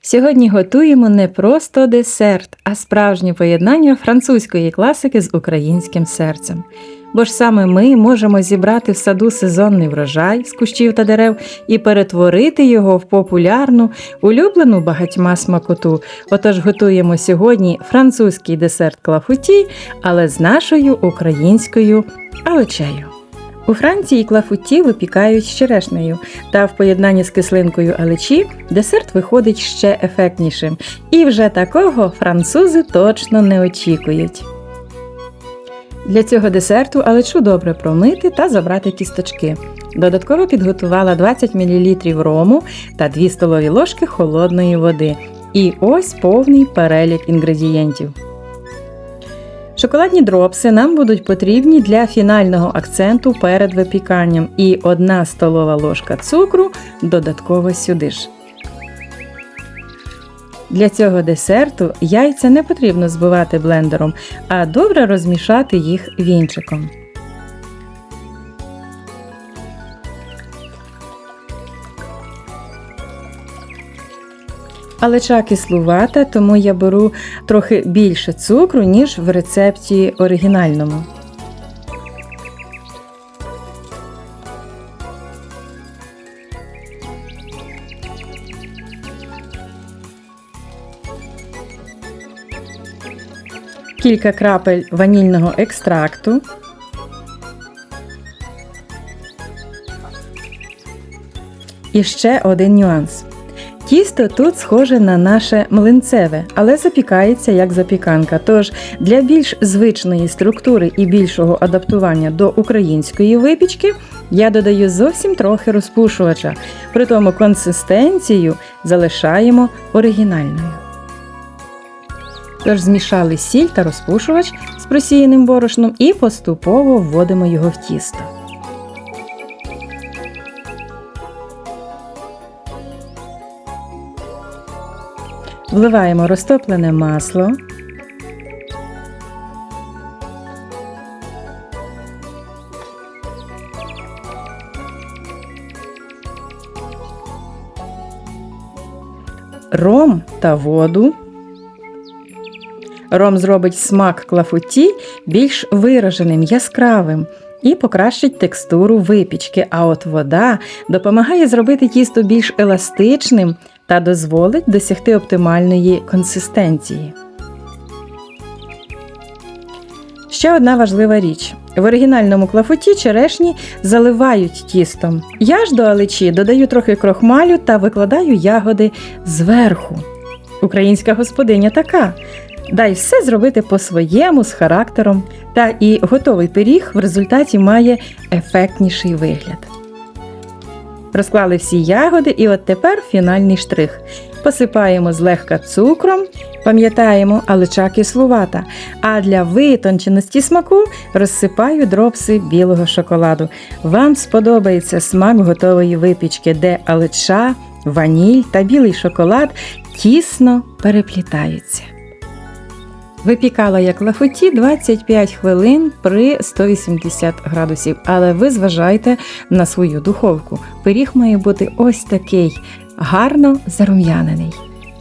Сьогодні готуємо не просто десерт, а справжнє поєднання французької класики з українським серцем. Бо ж саме ми можемо зібрати в саду сезонний врожай з кущів та дерев і перетворити його в популярну, улюблену багатьма смакоту. Отож готуємо сьогодні французький десерт клафуті, але з нашою українською алечею. У Франції клафуті випікають з черешнею, та в поєднанні з кислинкою алечі десерт виходить ще ефектнішим. І вже такого французи точно не очікують. Для цього десерту алечу добре промити та забрати кісточки. Додатково підготувала 20 мл рому та 2 столові ложки холодної води. І ось повний перелік інгредієнтів. Шоколадні дропси нам будуть потрібні для фінального акценту перед випіканням і 1 столова ложка цукру додатково сюди ж. Для цього десерту яйця не потрібно збивати блендером, а добре розмішати їх вінчиком. Алеча кислувата, тому я беру трохи більше цукру, ніж в рецепті оригінальному. Кілька крапель ванільного екстракту. І ще один нюанс. Тісто тут схоже на наше млинцеве, але запікається як запіканка. Тож для більш звичної структури і більшого адаптування до української випічки я додаю зовсім трохи розпушувача, при тому консистенцію залишаємо оригінальною. Тож змішали сіль та розпушувач з просіяним борошном і поступово вводимо його в тісто. Вливаємо розтоплене масло. Ром та воду. Ром зробить смак клафуті більш вираженим, яскравим і покращить текстуру випічки. А от вода допомагає зробити тісто більш еластичним та дозволить досягти оптимальної консистенції. Ще одна важлива річ. В оригінальному клафуті черешні заливають тістом. Я ж до алечі додаю трохи крохмалю та викладаю ягоди зверху. Українська господиня така. Дай все зробити по-своєму з характером, та і готовий пиріг в результаті має ефектніший вигляд. Розклали всі ягоди, і от тепер фінальний штрих. Посипаємо злегка цукром, пам'ятаємо, алеча кислувата. А для витонченості смаку розсипаю дропси білого шоколаду. Вам сподобається смак готової випічки, де алеча, ваніль та білий шоколад тісно переплітаються. Випікала як лафуті 25 хвилин при 180 градусів, але ви зважайте на свою духовку. Пиріг має бути ось такий гарно зарум'янений.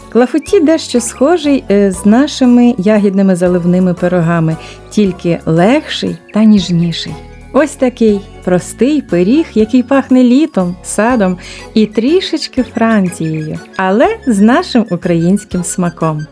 Клафуті дещо схожий е, з нашими ягідними заливними пирогами, тільки легший та ніжніший. Ось такий простий пиріг, який пахне літом, садом і трішечки Францією, але з нашим українським смаком.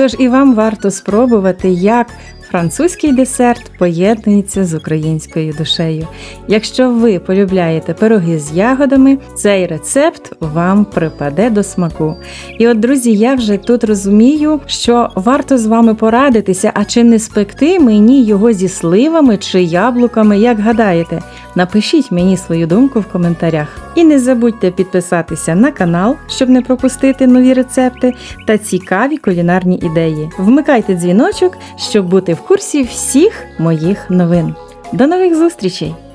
Тож і вам варто спробувати, як французький десерт поєднується з українською душею. Якщо ви полюбляєте пироги з ягодами, цей рецепт вам припаде до смаку. І от, друзі, я вже тут розумію, що варто з вами порадитися, а чи не спекти мені його зі сливами чи яблуками, як гадаєте. Напишіть мені свою думку в коментарях. І не забудьте підписатися на канал, щоб не пропустити нові рецепти та цікаві кулінарні ідеї. Вмикайте дзвіночок, щоб бути в курсі всіх моїх новин. До нових зустрічей!